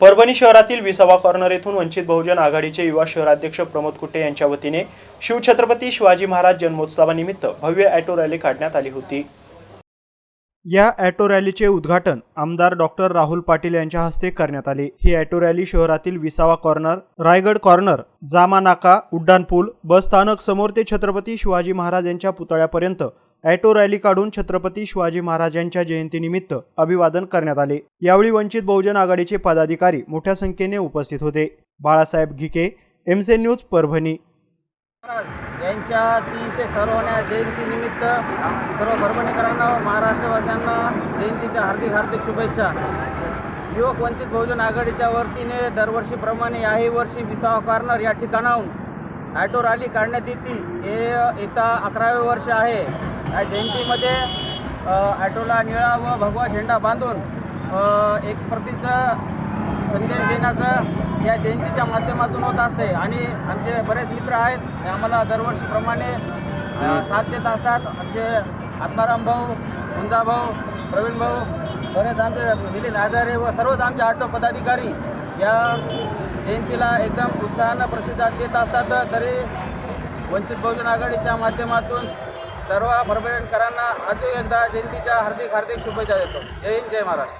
परभणी शहरातील विसावा कॉर्नर येथून वंचित बहुजन आघाडीचे युवा शहराध्यक्ष प्रमोद कुटे यांच्या वतीने शिवछत्रपती शिवाजी महाराज जन्मोत्सवानिमित्त भव्य ॲटो रॅली काढण्यात आली होती. या ॲटो रॅलीचे उद्घाटन आमदार डॉक्टर राहुल पाटील यांच्या हस्ते करण्यात आले. ही ॲटो रॅली शहरातील विसावा कॉर्नर रायगड कॉर्नर जामा नाका उड्डाणपूल बस स्थानक समोर ते छत्रपती शिवाजी महाराज यांच्या पुतळ्यापर्यंत ॲटो रॅली काढून छत्रपती शिवाजी महाराजांच्या जयंतीनिमित्त अभिवादन करण्यात आले. यावेळी वंचित बहुजन आघाडीचे पदाधिकारी मोठ्या संख्येने उपस्थित होते. बाळासाहेब घिके एमसे न्यूज परभणी. यांच्या तीनशे सर्वण्या जयंतीनिमित्त सर्व परभणीकरांना महाराष्ट्रवासियांना जयंतीच्या हार्दिक हार्दिक शुभेच्छा. युवक वंचित बहुजन आघाडीच्या वतीने दरवर्षीप्रमाणे याही वर्षी विसावा कॉर्नर या ठिकाणाहून. ॲटो रॅली काढण्यात येते हे येता अकरावे वर्ष आहे. या जयंतीमध्ये अ, ॲटोला निळा व भगवा झेंडा बांधून अ, एक प्रतीचं संदेश देण्याचं या जयंतीच्या माध्यमातून होत असते. आणि आमचे बरेच मित्र आहेत हे आम्हाला दरवर्षीप्रमाणे साथ देत असतात. आमचे आत्माराम भाऊ हुंजा भाऊ प्रवीण भाऊ बरेच आमचे मिलिंद आजारे व सर्वच आमचे ऑटो पदाधिकारी या जयंतीला एकदम उत्साहानं प्रतिसाद देत असतात. तरी वंचित बहुजन आघाडीच्या माध्यमातून सर्व परभणीकरांना अजून एकदा जयंतीच्या हार्दिक हार्दिक शुभेच्छा देतो. जय हिंद जय महाराष्ट्र.